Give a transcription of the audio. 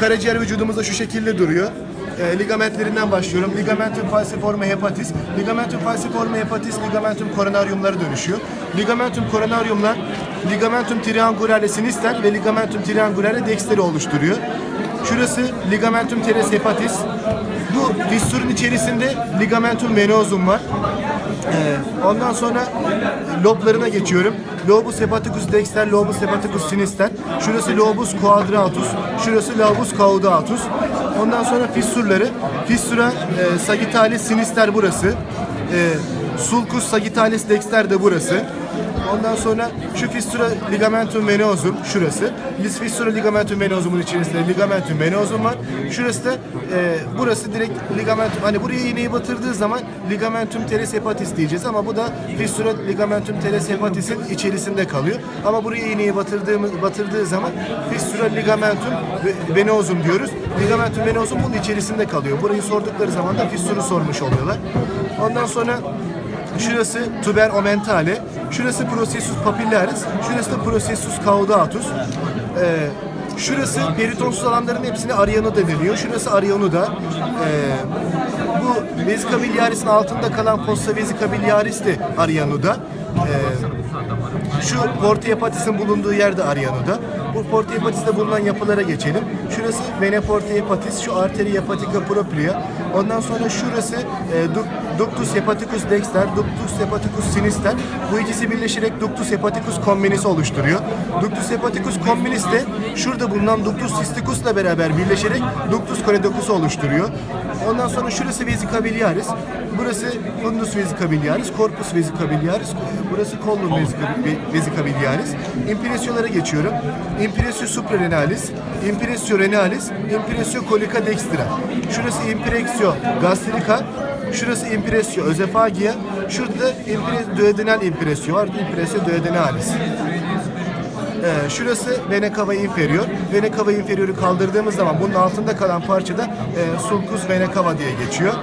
Karaciğer vücudumuzda şu şekilde duruyor. E, ligamentlerinden başlıyorum. Ligamentum falciforme hepatis. Ligamentum falciforme hepatis ligamentum coronariumlara dönüşüyor. Ligamentum coronariumlar ligamentum triangulare sinister ve ligamentum triangulare dexter'i oluşturuyor. Şurası ligamentum teres hepatis. Bu fistürün içerisinde ligamentum venosum var. Ee, ondan sonra loblarına geçiyorum. Lobus hepaticus dexter, lobus hepaticus sinister. Şurası lobus quadratus, şurası lobus caudatus. Ondan sonra fissürleri. Fissura e, sagittalis sinister burası. E, sulcus sagittalis dexter de burası. Ondan sonra şu fissura ligamentum venosum şurası. Lis fissura ligamentum venosumun içerisinde ligamentum venosum var. Şurası da e, burası direkt ligamentum hani buraya iğneyi batırdığı zaman ligamentum teres hepatis diyeceğiz ama bu da fissura ligamentum teres hepatisin içerisinde kalıyor. Ama buraya iğneyi batırdığımız batırdığı zaman fissura ligamentum ve- venosum diyoruz. Ligamentum venosum bunun içerisinde kalıyor. Burayı sordukları zaman da fissuru sormuş oluyorlar. Ondan sonra Şurası tuber omentale, şurası processus papillaris, şurası da processus caudatus. Ee, şurası peritonsuz alanların hepsine arianu da deniyor. Şurası arianu da. Ee, bu vesica biliaris'in altında kalan fossa vesica biliaris de arianu da. Ee, şu porta hepatisin bulunduğu yerde Ariano'da. Bu porta hepatiste bulunan yapılara geçelim. Şurası vene porta hepatis, şu arteri hepatica propria. Ondan sonra şurası e, du- ductus hepaticus dexter, ductus hepaticus sinister. Bu ikisi birleşerek ductus hepaticus communis oluşturuyor. Ductus hepaticus communis de şurada bulunan ductus cysticus'la beraber birleşerek ductus coledocus'u oluşturuyor. Ondan sonra şurası vesica biliaris. Burası fundus vesica biliaris, corpus vesica biliaris. Burası vesica, vesica biliaris. Impressiolara geçiyorum. Impressio suprarenalis, impressio renalis, impressio colica dextra. Şurası impressio gastrica, şurası impressio özefagia, şurada da impre, duodenal impressio var, impressio duodenalis. Ee, şurası vena cava inferior. Vena cava inferior'u kaldırdığımız zaman bunun altında kalan parçada e, sulcus vena cava diye geçiyor.